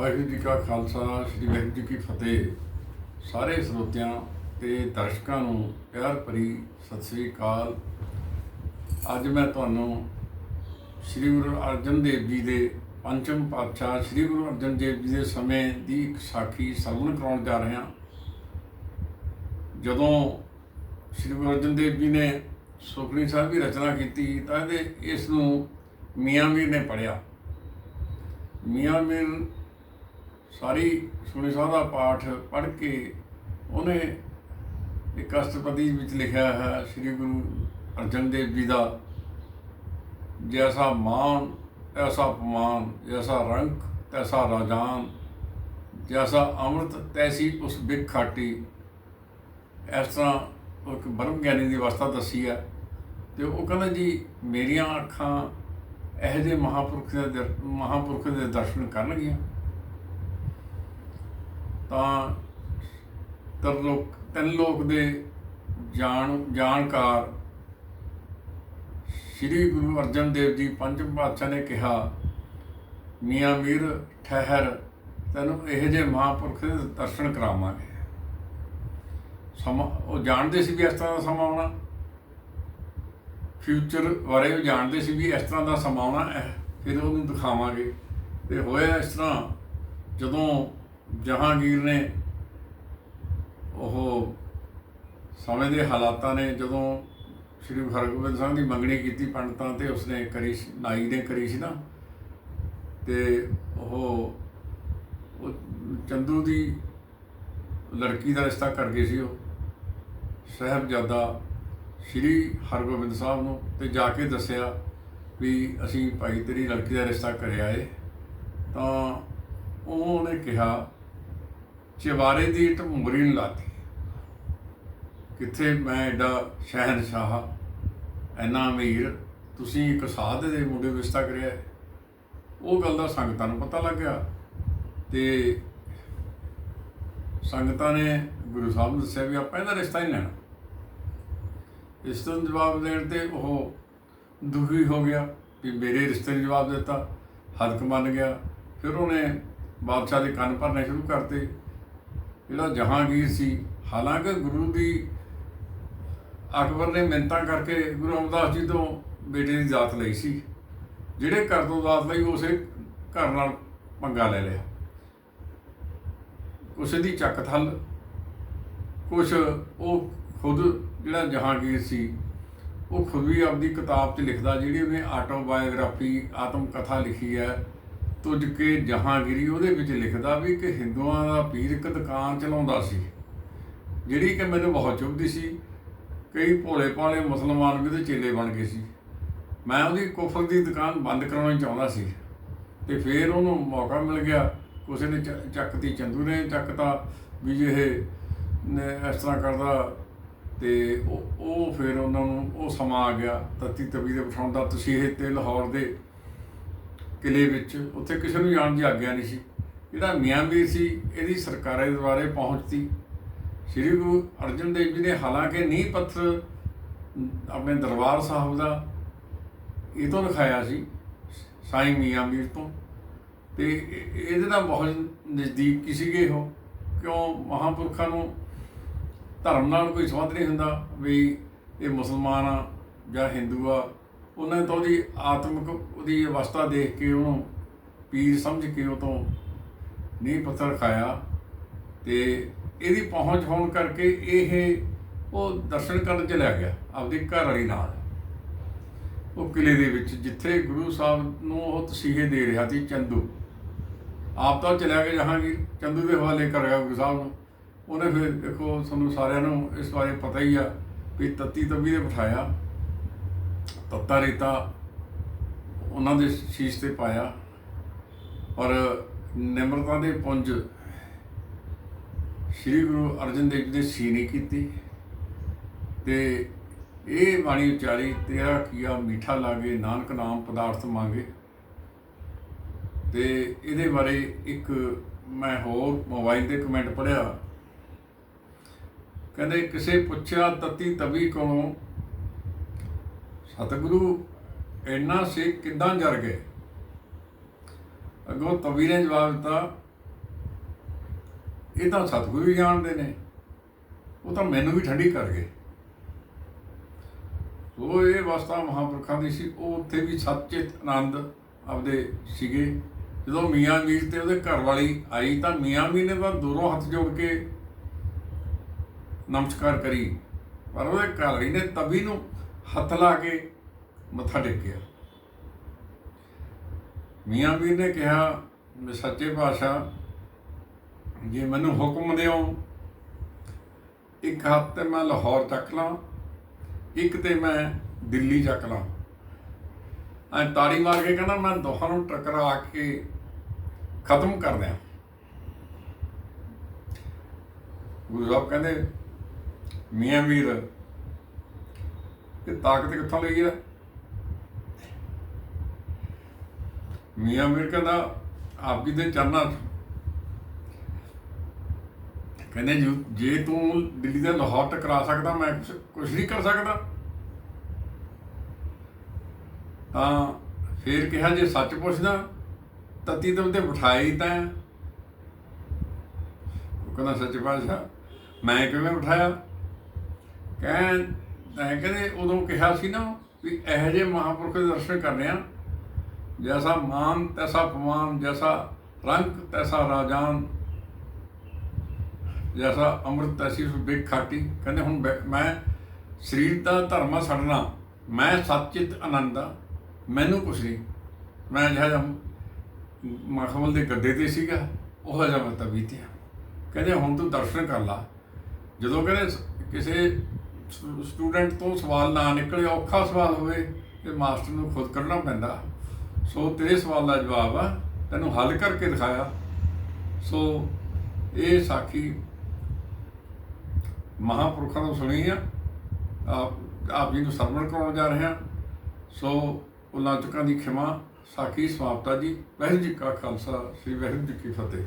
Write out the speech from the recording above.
ਵਾਹਿਗੁਰੂ ਜੀ ਕਾ ਖਾਲਸਾ, ਸ੍ਰੀ ਵਾਹਿਗੁਰੂ ਜੀ ਕੀ ਫਤਿਹ। ਸਾਰੇ ਸਰੋਤਿਆਂ ਤੇ ਦਰਸ਼ਕਾਂ ਨੂੰ ਪਿਆਰ ਭਰੀ ਸਤਿ ਸ੍ਰੀ ਅਕਾਲ। ਅੱਜ ਮੈਂ ਤੁਹਾਨੂੰ ਸ੍ਰੀ ਗੁਰੂ ਅਰਜਨ ਦੇਵ ਜੀ ਦੇ ਪੰਚਮ ਪਾਤਸ਼ਾਹ, ਸ੍ਰੀ ਗੁਰੂ ਅਰਜਨ ਦੇਵ ਜੀ ਦੇ ਸਮੇਂ ਦੀ ਇੱਕ ਸਾਖੀ ਸਰਵਣ ਕਰਾਉਣ ਜਾ ਰਿਹਾ। ਜਦੋਂ ਸ੍ਰੀ ਗੁਰੂ ਅਰਜਨ ਦੇਵ ਜੀ ਨੇ ਸੁਖਨੀ ਸਾਹਿਬ ਦੀ ਰਚਨਾ ਕੀਤੀ, ਤਾਂ ਇਹਦੇ ਇਸ ਨੂੰ ਮੀਆਂ ਮੀਰ ਨੇ ਪੜ੍ਹਿਆ। ਮੀਆਂ ਮੀਰ ਸਾਰੀ ਸੁਖਨੀ ਸਾਹਿਬ ਦਾ ਪਾਠ ਪੜ੍ਹ ਕੇ ਉਹਨੇ ਇੱਕ ਅਸ਼ਟਪਦੀ ਵਿੱਚ ਲਿਖਿਆ ਹੈ, ਸ੍ਰੀ ਗੁਰੂ ਅਰਜਨ ਦੇਵ ਜੀ ਦਾ, ਜੈਸਾ ਮਾਨ ਐਸਾ ਅਪਮਾਨ, ਜੈਸਾ ਰੰਗ, ਤੈਸਾ ਰਾਜਾਨ, ਜੈਸਾ ਅੰਮ੍ਰਿਤ, ਤੈਸੀ ਉਸ ਬਿਕ ਖਾਟੀ। ਇਸ ਤਰ੍ਹਾਂ ਇੱਕ ਬ੍ਰਹਮ ਗਿਆਨੀ ਦੀ ਅਵਸਥਾ ਦੱਸੀ ਹੈ ਤੇ ਉਹ ਕਹਿੰਦਾ, ਜੀ, ਮੇਰੀਆਂ ਅੱਖਾਂ ਇਹੋ ਜਿਹੇ ਮਹਾਪੁਰਖ ਦੇ ਦਰ- ਮਹਾਪੁਰਖ ਦੇ ਦਰਸ਼ਨ ਕਰਨਗੀਆਂ। ਤਾਂ ਤਰ ਲੋਕ, ਤਿੰਨ ਲੋਕ ਦੇ ਜਾਣ, ਜਾਣਕਾਰ ਸ੍ਰੀ ਗੁਰੂ ਅਰਜਨ ਦੇਵ ਜੀ ਪੰਜਮ ਪਾਤਸ਼ਾਹ ਨੇ ਕਿਹਾ, ਮੀਆਂ ਮੀਰ ਠਹਿਰ, ਤੈਨੂੰ ਇਹੋ ਜਿਹੇ ਮਹਾਪੁਰਖ ਦੇ ਦਰਸ਼ਨ ਕਰਾਵਾਂਗੇ। ਸਮਾਂ, ਉਹ ਜਾਣਦੇ ਸੀ ਵੀ ਇਸ ਤਰ੍ਹਾਂ ਦਾ ਸਮਾਂ ਆਉਣਾ। ਫਿਊਚਰ ਬਾਰੇ ਉਹ ਜਾਣਦੇ ਸੀ ਵੀ ਇਸ ਤਰ੍ਹਾਂ ਦਾ ਸਮਾਂ ਆਉਣਾ ਹੈ, ਫਿਰ ਉਹਨੂੰ ਦਿਖਾਵਾਂਗੇ। ਤੇ ਹੋਇਆ ਇਸ ਤਰ੍ਹਾਂ, ਜਦੋਂ ਜਹਾਂਗੀਰ ਨੇ ਉਹ ਸਮੇਂ ਦੇ ਹਾਲਾਤਾਂ ਨੇ, ਜਦੋਂ ਸ੍ਰੀ ਹਰਗੋਬਿੰਦ ਸਾਹਿਬ ਦੀ ਮੰਗਣੀ ਕੀਤੀ ਪੰਡਤਾਂ ਤੇ, ਉਸਨੇ ਕਰੀ ਸੀ- ਨਾਈ ਨੇ ਕਰੀ ਸੀ ਨਾ, ਤੇ ਉਹ ਚੰਦੂ ਦੀ ਲੜਕੀ ਦਾ ਰਿਸ਼ਤਾ ਕਰ ਗਏ ਸੀ ਉਹ, ਸਾਹਿਬਜ਼ਾਦਾ ਸ੍ਰੀ ਹਰਗੋਬਿੰਦ ਸਾਹਿਬ ਨੂੰ, ਤੇ ਜਾ ਕੇ ਦੱਸਿਆ ਵੀ ਅਸੀਂ ਭਾਈ ਤੇਰੀ ਲੜਕੀ ਦਾ ਰਿਸ਼ਤਾ ਕਰਿਆ ਏ। ਤਾਂ ਉਹਨੇ ਕਿਹਾ ਚਵਾਰੇ ਦੀ ਇੱਟ ਮੁੰਗਰੀ ਨੂੰ ਲਾਤੀ। ਕਿੱਥੇ ਮੈਂ ਐਡਾ ਸ਼ਹਿਨਸ਼ਾਹ ਐਨਾ ਅਮੀਰ, ਤੁਸੀਂ ਇੱਕ ਸਾਧ ਦੇ ਮੁੰਡੇ ਨੂੰ ਰਿਸ਼ਤਾ ਕਰਿਆ ਉਹ ਗੱਲ ਦਾ ਸੰਗਤਾਂ ਨੂੰ ਪਤਾ ਲੱਗਿਆ ਤੇ ਸੰਗਤਾਂ ਨੇ ਗੁਰੂ ਸਾਹਿਬ ਨੂੰ ਦੱਸਿਆ ਵੀ ਆਪਾਂ ਇਹਦਾ ਰਿਸ਼ਤਾ ਹੀ ਲੈਣਾ। ਇਸ ਤੋਂ ਜਵਾਬ ਦੇਣ ਤੇ ਉਹ ਦੁਖੀ ਹੋ ਗਿਆ ਵੀ ਮੇਰੇ ਰਿਸ਼ਤੇ ਨੂੰ ਜਵਾਬ ਦਿੱਤਾ ਹੱਕ ਮੰਨ ਗਿਆ। ਫਿਰ ਉਹਨੇ ਬਾਦਸ਼ਾਹ ਦੇ ਕੰਨ ਭਰਨੇ ਸ਼ੁਰੂ ਕਰਤੇ। ਜਿਹੜਾ ਜਹਾਂਗੀਰ ਸੀ। ਹਾਲਾਂਕਿ ਗੁਰੂ ਦੀ ਅਕਬਰ ਨੇ ਮਿੰਤਾਂ ਕਰਕੇ ਗੁਰੂ ਅਮਰਦਾਸ ਜੀ ਤੋਂ ਬੇਟੇ ਦੀ ਦਾਤ ਲਈ ਸੀ। ਜਿਹੜੇ ਘਰ ਤੋਂ ਦਾਤ ਲਈ ਉਸੇ ਘਰ ਨਾਲ ਪੰਗਾ ਲੈ ਲਿਆ। ਉਸੇ ਦੀ ਚੱਕ ਥੱਲ, ਕੁਛ ਉਹ ਖੁਦ ਜਿਹੜਾ ਜਹਾਂਗੀਰ ਸੀ, ਉਹ ਖੁਦ ਵੀ ਆਪਦੀ ਕਿਤਾਬ 'ਚ ਲਿਖਦਾ, ਜਿਹੜੀ ਉਹਨੇ ਆਟੋਬਾਇਓਗ੍ਰਾਫੀ ਆਤਮ ਕਥਾ ਲਿਖੀ ਹੈ। ਤੁਝ ਕੇ ਜਹਾਂਗੀਰੀ ਉਹਦੇ ਵਿੱਚ ਲਿਖਦਾ ਵੀ ਕਿ ਹਿੰਦੂਆਂ ਦਾ ਪੀਰ ਇੱਕ ਦੁਕਾਨ ਚਲਾਉਂਦਾ ਸੀ। ਜਿਹੜੀ ਕਿ ਮੈਨੂੰ ਬਹੁਤ ਚੁਭਦੀ ਸੀ। ਕਈ ਭੋਲੇ ਭਾਲੇ ਮੁਸਲਮਾਨ ਵੀ ਉਹਦੇ ਚੇਲੇ ਬਣ ਗਏ ਸੀ। ਮੈਂ ਉਹਦੀ ਕੁਫਰ ਦੀ ਦੁਕਾਨ ਬੰਦ ਕਰਾਉਣੀ ਚਾਹੁੰਦਾ ਸੀ ਤੇ ਫਿਰ ਉਹਨੂੰ ਮੌਕਾ ਮਿਲ ਗਿਆ। ਕਿਸੇ ਨੇ ਚੱਕਤੀ ਚੰਦੂ ਨੇ ਚੱਕਤਾ ਵੀ ਜੇ ਇਹ ਇਸ ਤਰ੍ਹਾਂ ਕਰਦਾ ਤੇ ਉਹ ਉਹ ਫਿਰ ਉਹਨਾਂ ਨੂੰ, ਉਹ ਸਮਾਂ ਆ ਗਿਆ। ਤਤੀ ਤਵੀ ਦੇ ਬਿਠਾਉਣ ਦਾ ਤਸੀਹੇ ਤੇ ਲਾਹੌਰ ਦੇ ਕਿਲੇ ਵਿੱਚ, ਉੱਥੇ ਕਿਸੇ ਨੂੰ ਜਾਣ ਦੀ ਆਗਿਆ ਨਹੀਂ ਸੀ। ਜਿਹੜਾ ਮੀਆਂ ਮੀਰ ਸੀ, ਇਹਦੀ ਸਰਕਾਰੇ ਦੁਆਰੇ ਪਹੁੰਚਤੀ। ਸ੍ਰੀ ਗੁਰੂ ਅਰਜਨ ਦੇਵ ਜੀ ਨੇ ਹਾਲਾਂਕਿ ਨੀਂਹ ਪੱਥਰ ਆਪਣੇ ਦਰਬਾਰ ਸਾਹਿਬ ਦਾ ਇਹ ਤੋਂ ਲਿਖਾਇਆ ਸੀ, ਸਾਈਂ ਮੀਆਂ ਮੀਰ ਤੋਂ ਤੇ ਇਹਦੇ ਨਾਲ ਬਹੁਤ ਨਜ਼ਦੀਕ ਕੀ ਸੀਗੇ ਉਹ। ਕਿਉਂ ਮਹਾਪੁਰਖਾਂ ਨੂੰ ਧਰਮ ਨਾਲ ਕੋਈ ਸੰਬੰਧ ਨਹੀਂ ਹੁੰਦਾ ਵੀ ਇਹ ਮੁਸਲਮਾਨ ਆ ਜਾਂ ਹਿੰਦੂ ਆ। ਉਹਨਾਂ ਤਾਂ ਉਹਦੀ ਆਤਮਿਕ ਉਹਦੀ ਅਵਸਥਾ ਦੇਖ ਕੇ ਉਹਨੂੰ ਪੀਰ ਸਮਝ ਕੇ ਉਹ ਤੋਂ ਨੀਂਹ ਪੱਥਰ ਖਾਇਆ ਤੇ ਇਹਦੀ ਪਹੁੰਚ ਹੋਣ ਕਰਕੇ ਇਹ ਉਹ ਦਰਸ਼ਨ ਕਰਨ ਚਲਿਆ ਗਿਆ, ਆਪਦੇ ਘਰ ਵਾਲੀ ਨਾਲ। ਉਹ ਕਿਲੇ ਦੇ ਵਿੱਚ, ਜਿੱਥੇ ਗੁਰੂ ਸਾਹਿਬ ਨੂੰ ਉਹ ਤਸੀਹੇ ਦੇ ਰਿਹਾ ਸੀ, ਚੰਦੂ। ਆਪ ਤਾਂ ਚਲਿਆ ਗਿਆ ਜਹਾਂਗੀਰ ਚੰਦੂ ਦੇ ਹਵਾਲੇ ਕਰ ਗਿਆ ਗੁਰੂ ਸਾਹਿਬ ਨੂੰ। ਉਹਨੇ ਫਿਰ ਦੇਖੋ ਤੁਹਾਨੂੰ ਸਾਰਿਆਂ ਨੂੰ ਇਸ ਬਾਰੇ ਪਤਾ ਹੀ ਆ ਵੀ ਤੱਤੀ ਤਵੀ ਦੇ ਬਿਠਾਇਆ। ਤੱਤਾ ਰੇਤਾ ਉਹਨਾਂ ਦੇ ਸ਼ੀਸ਼ ਤੇ ਪਾਇਆ ਔਰ ਨਿਮਰਤਾ ਦੇ ਪੁੰਜ ਸ੍ਰੀ ਗੁਰੂ ਅਰਜਨ ਦੇਵ ਜੀ ਨੇ ਸੀਨੇ ਕੀਤੀ ਤੇ ਇਹ ਬਾਣੀ ਉਚਾਰੀ, ਤੇਰਾ ਕੀਆ ਮਿੱਠਾ ਲਾਗੇ, ਨਾਨਕ ਨਾਮ ਪਦਾਰਥ ਮੰਗੇ। ਤੇ ਇਹਦੇ ਬਾਰੇ ਇੱਕ ਮੈਂ ਹੋਰ ਮੋਬਾਈਲ ਤੇ ਕਮੈਂਟ ਪੜਿਆ ਕਹਿੰਦੇ, ਕਿਸੇ ਪੁੱਛਿਆ ਤਤੀ ਤਵੀ ਕੋਲੋਂ ਸਤਿਗੁਰੂ ਇੰਨਾ ਸੇ ਕਿੱਦਾਂ ਜਰ ਗਏ? ਅੱਗੋਂ ਤਵੀ ਨੇ ਜਵਾਬ ਦਿੱਤਾ, ਇਹ ਤਾਂ ਸਤਿਗੁਰੂ ਹੀ ਜਾਣਦੇ ਨੇ, ਉਹ ਤਾਂ ਮੈਨੂੰ ਵੀ ਠੰਡੀ ਕਰ ਗਏ। ਉਹ ਇਹ ਅਵਸਥਾ ਮਹਾਂਪੁਰਖਾਂ ਦੀ ਸੀ, ਉਹ ਉੱਥੇ ਵੀ ਸੱਚਿਤ ਆਨੰਦ ਆਪਦੇ ਸੀਗੇ। ਜਦੋਂ ਮੀਆਂ ਮੀਰ ਤੇ ਉਹਦੇ ਘਰ ਵਾਲੀ ਆਈ ਤਾਂ ਮੀਆਂ ਮੀਰ ਨੇ ਤਾਂ ਦੂਰੋਂ ਹੱਥ ਜੋੜ ਕੇ ਨਮਸਕਾਰ ਕਰੀ, ਪਰ ਉਹਦੇ ਘਰ ਵਾਲੀ ਨੇ ਤਵੀ ਨੂੰ ਹੱਥ ਲਾ ਕੇ ਮੱਥਾ ਟੇਕਿਆ। ਮੀਆਂ ਵੀਰ ਨੇ ਕਿਹਾ ਵੀ ਸੱਚੇ ਪਾਤਸ਼ਾਹ, ਜੇ ਮੈਨੂੰ ਹੁਕਮ ਦਿਓ, ਇੱਕ ਹੱਥ ਤੇ ਮੈਂ ਲਾਹੌਰ ਚੱਕ ਲਾਂ, ਇੱਕ ਤੇ ਮੈਂ ਦਿੱਲੀ ਚੱਕ ਲਾਂ। ਐ ਤਾੜੀ ਮਾਰ ਕੇ ਕਹਿੰਦਾ, ਮੈਂ ਦੋਹਾਂ ਨੂੰ ਟਕਰਾ ਕੇ ਖਤਮ ਕਰ ਦਿਆਂ। ਗੁਰੂ ਸਾਹਿਬ ਕਹਿੰਦੇ, ਮੀਆਂ ਵੀਰ ਇਹ ਤਾਕਤ ਕਿੱਥੋਂ ਲਈ ਹੈ ਮੀਆਂ ਵੀਰ ਕਹਿੰਦਾ ਆਪ ਜੀ ਦੇ ਚਰਨਾਂ ਕਹਿੰਦੇ ਜੇ ਤੂੰ ਦਿੱਲੀ ਦੇ ਲਾਹੌਰ ਟਕਰਾ ਸਕਦਾ, ਮੈਂ ਕੁਝ ਨਹੀਂ ਕਰ ਸਕਦਾ। ਤਾਂ ਫੇਰ ਕਿਹਾ ਜੇ ਸੱਚ ਪੁੱਛਦਾ, ਤਤੀ ਤੇ ਉੱਤੇ ਬਿਠਾਈ ਤਾਂ। ਉਹ ਕਹਿੰਦਾ, ਸੱਚ ਪਾਤਸ਼ਾਹ, ਮੈਂ ਕਿਵੇਂ ਬਿਠਾਇਆ? ਕਹਿੰ ਤਾਂ ਕਹਿੰਦੇ, ਉਦੋਂ ਕਿਹਾ ਸੀ ਨਾ ਵੀ ਇਹੋ ਜਿਹੇ ਮਹਾਂਪੁਰਖ ਦੇ ਦਰਸ਼ਨ ਕਰਨੇ ਆ। ਜੈਸਾ ਮਾਨ, ਤੈਸਾ ਪਮਾਨ ਜੈਸਾ ਰੰਗ, ਤੈਸਾ ਰਾਜਾਨ, ਜੈਸਾ ਅੰਮ੍ਰਿਤ, ਤੈਸੀ ਉਸ ਖਾਟੀ। ਕਹਿੰਦੇ ਹੁਣ ਬੈ- ਮੈਂ ਸਰੀਰ ਦਾ ਧਰਮਾ ਛੱਡਣਾ। ਮੈਂ ਸੱਚਿਤ ਆਨੰਦ ਆ। ਮੈਨੂੰ ਕੁਛ ਨਹੀਂ। ਮੈਂ ਜਿਹੜਾ ਮਖਮਲ ਦੇ ਗੱਦੇ ਤੇ ਸੀਗਾ, ਉਹ ਜਿਹਾ ਮੈਂ ਤਬੀ ਤੇ ਕਹਿੰਦੇ ਹੁਣ ਤੂੰ ਦਰਸ਼ਨ ਕਰ ਲਾ। ਜਦੋਂ ਕਹਿੰਦੇ ਕਿਸੇ ਸਟੂਡੈਂਟ ਤੋਂ ਸਵਾਲ ਨਾ ਨਿਕਲੇ, ਔਖਾ ਸਵਾਲ ਹੋਵੇ ਤੇ ਮਾਸਟਰ ਨੂੰ ਖੁਦ ਕੱਢਣਾ ਪੈਂਦਾ। ਸੋ ਤੇਰੇ ਸਵਾਲ ਦਾ ਜਵਾਬ ਆ, ਤੈਨੂੰ ਹੱਲ ਕਰਕੇ ਦਿਖਾਇਆ। ਸੋ ਇਹ ਸਾਖੀ ਮਹਾਂਪੁਰਖਾਂ ਤੋਂ ਸੁਣੀ ਆ। ਆਪ ਆਪ ਜੀ ਨੂੰ ਸਰਵਣ ਕਰਾਉਣ ਜਾ ਰਹੇ ਹਾਂ ਸੋ ਉਲਾਚਕਾਂ ਦੀ ਖਿਮਾ ਸਾਖੀ ਸਮਾਪਤਾ ਜੀ। ਵਾਹਿਗੁਰੂ ਜੀ ਕਾ ਖਾਲਸਾ, ਸ੍ਰੀ ਵਾਹਿਗੁਰੂ ਜੀ ਕੀ ਫਤਿਹ।